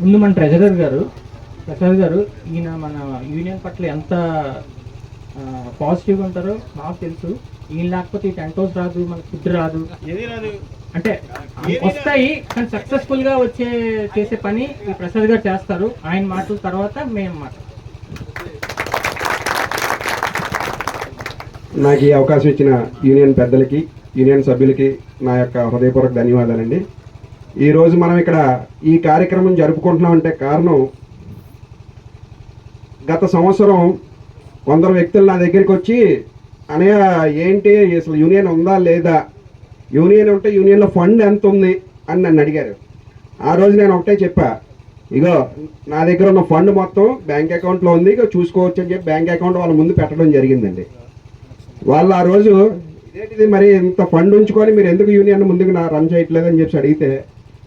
ముందు మన ట్రెజరర్ గారు ప్రసాద్ గారు ఈయన మన యూనియన్ పట్ల ఎంత పాజిటివ్గా ఉంటారో నాకు తెలుసు. ఈయన లేకపోతే ఈ టెంట్ హౌస్ రాదు మనకు ఫుడ్ రాదు. ఏది రాదు? అంటే వస్తాయి కానీ సక్సెస్ఫుల్గా వచ్చే చేసే పని ఈ ప్రసాద్ గారు చేస్తారు. ఆయన మాటల తర్వాత మేము మాట. నాకు ఈ అవకాశం ఇచ్చిన యూనియన్ పెద్దలకి యూనియన్ సభ్యులకి నా యొక్క హృదయపూర్వక ధన్యవాదాలండి. ఈరోజు మనం ఇక్కడ ఈ కార్యక్రమం జరుపుకుంటున్నామంటే కారణం గత సంవత్సరం కొందరు వ్యక్తులు నా దగ్గరికి వచ్చి అనయ ఏంటి? అసలు యూనియన్ ఉందా లేదా? యూనియన్ ఉంటే యూనియన్లో ఫండ్ ఎంత ఉంది అని నన్ను అడిగారు. ఆ రోజు నేను ఒకటే చెప్పా ఇగో నా దగ్గర ఉన్న ఫండ్ మొత్తం బ్యాంక్ అకౌంట్లో ఉంది ఇక చూసుకోవచ్చు అని చెప్పి బ్యాంక్ అకౌంట్ వాళ్ళ ముందు పెట్టడం జరిగిందండి. వాళ్ళు ఆ రోజు ఇదేంటిది మరి ఇంత ఫండ్ ఉంచుకొని మీరు ఎందుకు యూనియన్ ముందుకు నా రన్ చేయట్లేదు? అని చెప్పి అడిగితే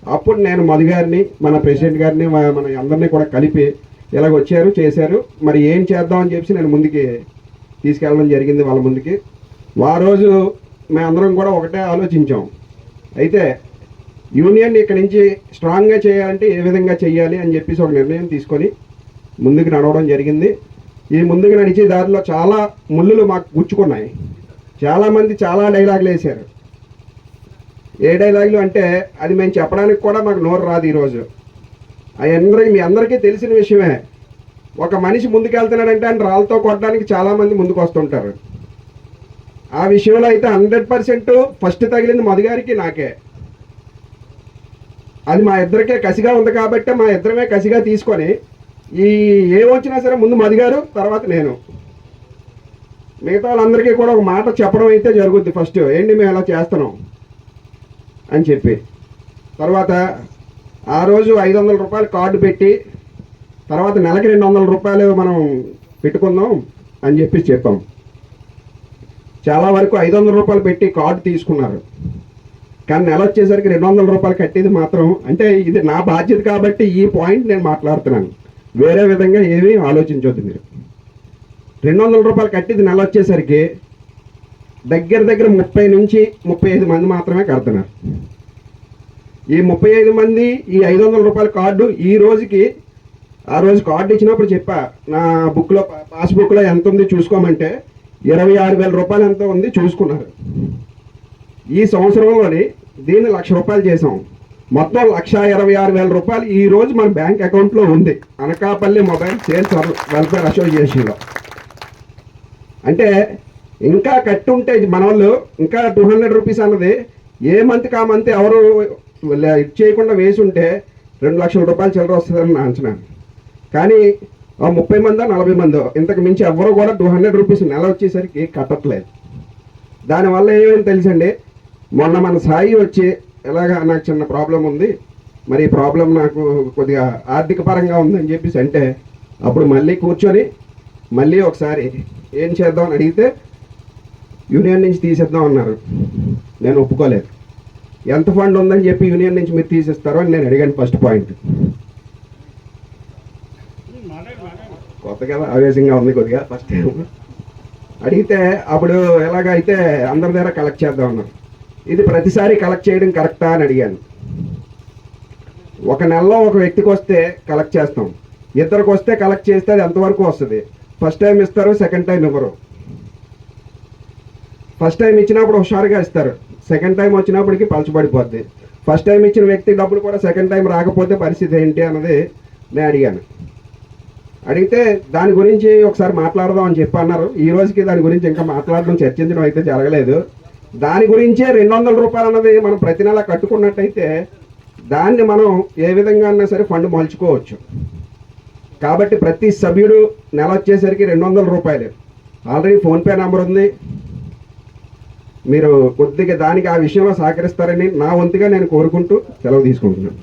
అప్పుడు నేను మధు గారిని మన ప్రెసిడెంట్ గారిని మన అందరినీ కూడా కలిపి ఇలాగ వచ్చారు చేశారు. మరి ఏం చేద్దాం అని చెప్పి నేను ముందుకి తీసుకెళ్ళడం జరిగింది వాళ్ళ ముందుకి. ఆ రోజు మేమందరం కూడా ఒకటే ఆలోచించాం. అయితే యూనియన్ ఇక్కడి నుంచి స్ట్రాంగ్గా చేయాలంటే ఏ విధంగా చేయాలి అని చెప్పేసి ఒక నిర్ణయం తీసుకొని ముందుకు నడవడం జరిగింది. ఈ ముందుకు నడిచే దారిలో చాలా ముళ్ళులు మాకు గుచ్చుకున్నాయి. చాలామంది చాలా డైలాగులు వేశారు. ఏ డైలాగులు అంటే అది మేము చెప్పడానికి కూడా మాకు నోరు రాదు ఈరోజు. అందరికీ మీ అందరికీ తెలిసిన విషయమే. ఒక మనిషి ముందుకెళ్తున్నాడంటే ఆయన రాళ్ళతో కొట్టడానికి చాలామంది ముందుకు వస్తుంటారు ఆ విషయంలో అయితే హండ్రెడ్ పర్సెంట్ ఫస్ట్ తగిలింది మధుగారికి నాకే. అది మా ఇద్దరికే కసిగా ఉంది కాబట్టి మా ఇద్దరమే కసిగా తీసుకొని ఈ ఏ వచ్చినా సరే ముందు మదిగారు తర్వాత నేను. మిగతా వాళ్ళందరికీ కూడా ఒక మాట చెప్పడం అయితే జరుగుద్ది ఫస్ట్. ఏంటి మేము ఇలా చేస్తున్నాం? అని చెప్పి. తర్వాత ఆ రోజు ఐదు వందల రూపాయలు కార్డు పెట్టి తర్వాత నెలకి రెండు వందల రూపాయలు మనం పెట్టుకుందాం అని చెప్పి చెప్పాం. చాలా వరకు ఐదు వందల రూపాయలు పెట్టి కార్డు తీసుకున్నారు. కానీ నెల వచ్చేసరికి రెండు వందల రూపాయలు కట్టేది మాత్రం అంటే ఇది నా బాధ్యత కాబట్టి ఈ పాయింట్ నేను మాట్లాడుతున్నాను. వేరే విధంగా ఏమీ ఆలోచించవద్దు మీరు. రెండు వందల రూపాయలు కట్టేది నెల వచ్చేసరికి దగ్గర దగ్గర ముప్పై నుంచి ముప్పై ఐదు మంది మాత్రమే కడుతున్నారు. ఈ ముప్పై ఐదు మంది ఈ ఐదు వందల రూపాయల కార్డు ఈ రోజుకి ఆ రోజు కార్డు ఇచ్చినప్పుడు చెప్పా నా బుక్లో పాస్బుక్లో ఎంత ఉంది చూసుకోమంటే ఇరవై ఆరు వేల రూపాయలు ఎంత ఉంది చూసుకున్నారు. ఈ సంవత్సరంలోని దీన్ని లక్ష రూపాయలు చేసాం మొత్తం లక్ష ఇరవై ఆరు వేల రూపాయలు ఈ రోజు మన బ్యాంక్ అకౌంట్లో ఉంది. అనకాపల్లి మొబైల్ సేల్స్ వెల్ఫేర్ అసోసియేషన్లో. అంటే ఇంకా కట్టుంటే ఇది మన వాళ్ళు ఇంకా టూ హండ్రెడ్ రూపీస్ అన్నది. ఏ మంత్ కా మంత్ ఎవరు లే- ఇది చేయకుండా వేసి ఉంటే రెండు లక్షల రూపాయలు చిల్లర వస్తుందని నా అంచనా. కానీ ఆ ముప్పై మందో నలభై మందో ఇంతకు మించి ఎవరు కూడా టూ హండ్రెడ్ రూపీస్ నెల వచ్చేసరికి కట్టట్లేదు. దానివల్ల ఏమేమి తెలుసండి? మొన్న మన సాయి వచ్చి ఎలాగా నాకు చిన్న ప్రాబ్లం ఉంది. మరి ఈ ప్రాబ్లం నాకు కొద్దిగా ఆర్థిక పరంగా ఉందని చెప్పేసి అంటే అప్పుడు మళ్ళీ కూర్చొని మళ్ళీ ఒకసారి ఏం చేద్దాం అని అడిగితే యూనియన్ నుంచి తీసేద్దాం అన్నారు. నేను ఒప్పుకోలేదు. ఎంత ఫండ్ ఉందని చెప్పి యూనియన్ నుంచి మీరు తీసేస్తారో అని నేను అడిగాను ఫస్ట్ పాయింట్. కొత్తగా కొత్త కదా ఆవేశంగా ఉంది కొద్దిగా ఫస్ట్ టైం. అడిగితే అప్పుడు ఎలాగైతే అందరి దగ్గర కలెక్ట్ చేద్దాం అన్నారు. ఇది ప్రతిసారి కలెక్ట్ చేయడం కరెక్టా అని అడిగాను. ఒక నెలలో ఒక వ్యక్తికి వస్తే కలెక్ట్ చేస్తాం. ఇద్దరికి వస్తే కలెక్ట్ చేస్తే అది ఎంతవరకు వస్తుంది? ఫస్ట్ టైం ఇస్తారు సెకండ్ టైం ఇవ్వరు. ఫస్ట్ టైం ఇచ్చినప్పుడు హుషారుగా ఇస్తారు. సెకండ్ టైం వచ్చినప్పటికి పలచబడిపోద్ది. ఫస్ట్ టైం ఇచ్చిన వ్యక్తి డబ్బులు కూడా సెకండ్ టైం రాకపోతే పరిస్థితి ఏంటి అన్నది నేను అడిగాను. అడిగితే దాని గురించి ఒకసారి మాట్లాడదాం అని చెప్పి అన్నారు. ఈ రోజుకి దాని గురించి ఇంకా మాట్లాడడం చర్చించడం అయితే జరగలేదు. దాని గురించే రెండు వందల రూపాయలు అన్నది మనం ప్రతి నెల కట్టుకున్నట్టయితే దాన్ని మనం ఏ విధంగా అన్నా సరే ఫండ్ మలుచుకోవచ్చు. కాబట్టి ప్రతి సభ్యుడు నెల వచ్చేసరికి రెండు వందల రూపాయలు. ఆల్రెడీ ఫోన్పే నెంబర్ ఉంది. మీరు కొద్దిగా దానికి ఆ విషయంలో సహకరిస్తారని నా వంతుగా నేను కోరుకుంటూ సెలవు తీసుకుంటున్నాను.